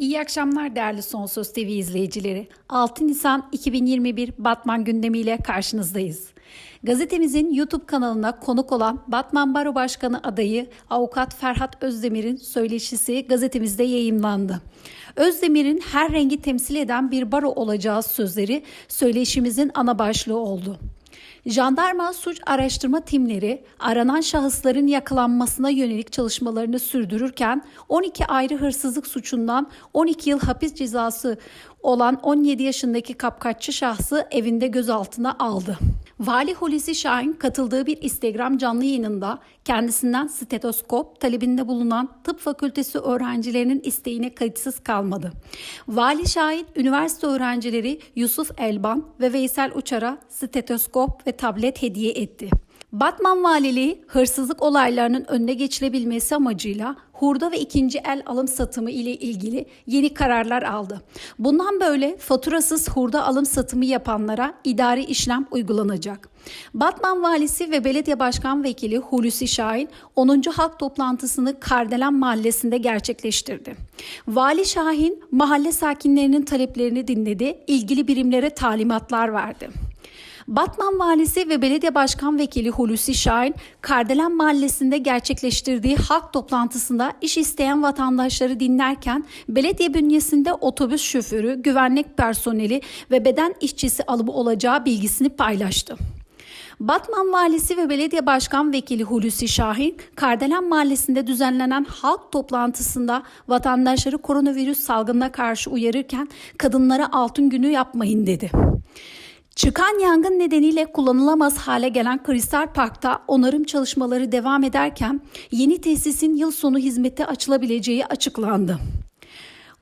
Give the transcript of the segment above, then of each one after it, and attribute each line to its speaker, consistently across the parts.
Speaker 1: İyi akşamlar değerli Son Söz TV izleyicileri. 6 Nisan 2021 Batman gündemiyle karşınızdayız. Gazetemizin YouTube kanalına konuk olan Batman Baro Başkanı adayı Avukat Ferhat Özdemir'in söyleşisi gazetemizde yayımlandı. Özdemir'in her rengi temsil eden bir baro olacağı sözleri söyleşimizin ana başlığı oldu. Jandarma suç araştırma timleri aranan şahısların yakalanmasına yönelik çalışmalarını sürdürürken 12 ayrı hırsızlık suçundan 12 yıl hapis cezası olan 17 yaşındaki kapkaççı şahsı evinde gözaltına aldı. Vali Hulusi Şahin katıldığı bir Instagram canlı yayınında kendisinden stetoskop talebinde bulunan tıp fakültesi öğrencilerinin isteğine kayıtsız kalmadı. Vali Şahin üniversite öğrencileri Yusuf Elban ve Veysel Uçar'a stetoskop ve tablet hediye etti. Batman Valiliği hırsızlık olaylarının önüne geçilebilmesi amacıyla hurda ve ikinci el alım satımı ile ilgili yeni kararlar aldı. Bundan böyle faturasız hurda alım satımı yapanlara idari işlem uygulanacak. Batman Valisi ve Belediye Başkan Vekili Hulusi Şahin 10. halk toplantısını Kardelen Mahallesi'nde gerçekleştirdi. Vali Şahin mahalle sakinlerinin taleplerini dinledi, ilgili birimlere talimatlar verdi. Batman Valisi ve Belediye Başkan Vekili Hulusi Şahin, Kardelen Mahallesi'nde gerçekleştirdiği halk toplantısında iş isteyen vatandaşları dinlerken belediye bünyesinde otobüs şoförü, güvenlik personeli ve beden işçisi alımı olacağı bilgisini paylaştı. Batman Valisi ve Belediye Başkan Vekili Hulusi Şahin, Kardelen Mahallesi'nde düzenlenen halk toplantısında vatandaşları koronavirüs salgınına karşı uyarırken kadınlara altın günü yapmayın dedi. Çıkan yangın nedeniyle kullanılamaz hale gelen Kristal Park'ta onarım çalışmaları devam ederken yeni tesisin yıl sonu hizmete açılabileceği açıklandı.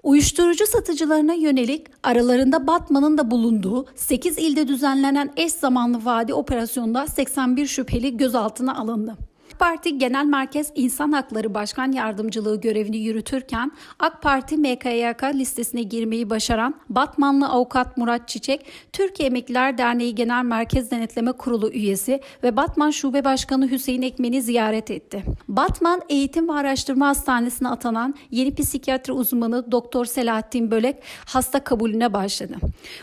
Speaker 1: Uyuşturucu satıcılarına yönelik aralarında Batman'ın da bulunduğu 8 ilde düzenlenen eş zamanlı vadi operasyonunda 81 şüpheli gözaltına alındı. AK Parti Genel Merkez İnsan Hakları Başkan Yardımcılığı görevini yürütürken AK Parti MKYK listesine girmeyi başaran Batmanlı avukat Murat Çiçek, Türkiye Emekliler Derneği Genel Merkez Denetleme Kurulu üyesi ve Batman Şube Başkanı Hüseyin Ekmen'i ziyaret etti. Batman Eğitim ve Araştırma Hastanesi'ne atanan yeni psikiyatri uzmanı Doktor Selahattin Bölek hasta kabulüne başladı.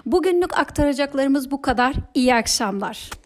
Speaker 1: Bugünlük aktaracaklarımız bu kadar. İyi akşamlar.